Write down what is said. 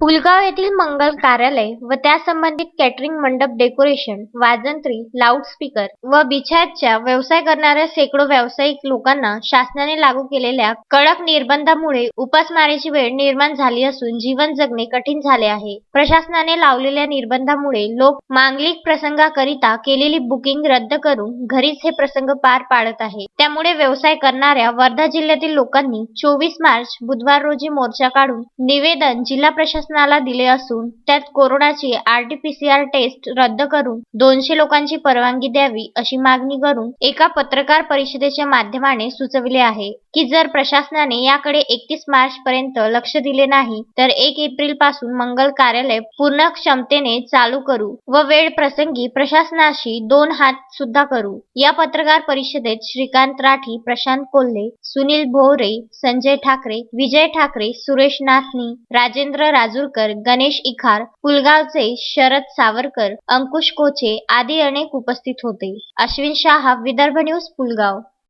पुलगाव येथील मंगल कार्यालय व त्यासंबंधित कॅटरिंग मंडप डेकोरेशन वाजंत्री लाऊडस्पीकर व बिछायातच्या व्यवसाय करणाऱ्या शेकडो व्यावसायिक लोकांना शासनाने लागू केलेल्या कडक निर्बंधामुळे उपासमारीची वेळ निर्माण झाली असून जीवन जगणे कठीण झाले आहे. प्रशासनाने लावलेल्या निर्बंधामुळे लोक मांगलिक प्रसंगाकरिता केलेली बुकिंग रद्द करून घरीच हे प्रसंग पार पाडत आहे. त्यामुळे व्यवसाय करणाऱ्या वर्धा जिल्ह्यातील लोकांनी चोवीस मार्च बुधवार रोजी मोर्चा काढून निवेदन जिल्हा प्रशासनाला दिले असून त्यात कोरोनाची आरटीपीसीआर टेस्ट रद्द करून दोनशे लोकांची परवानगी द्यावी अशी मागणी करून एका पत्रकार परिषदेच्या माध्यमाने सुचविले आहे की जर प्रशासनाने याकडे एकतीस मार्च पर्यंत लक्ष दिले नाही तर एक एप्रिलपासून मंगल कार्यालय पूर्ण क्षमतेने चालू करू व वेळ प्रसंगी प्रशासनाशी दोन हात सुद्धा करू. या पत्रकार परिषदेत श्रीकांत राठी प्रशांत कोल्हे सुनील भोवरे संजय ठाकरे विजय ठाकरे सुरेश नाथनी राजेंद्र राजूरकर गणेश इखार पुलगावचे शरद सावरकर अंकुश कोचे आदी अनेक उपस्थित होते. अश्विन शाह विदर्भ न्यूज पुलगाव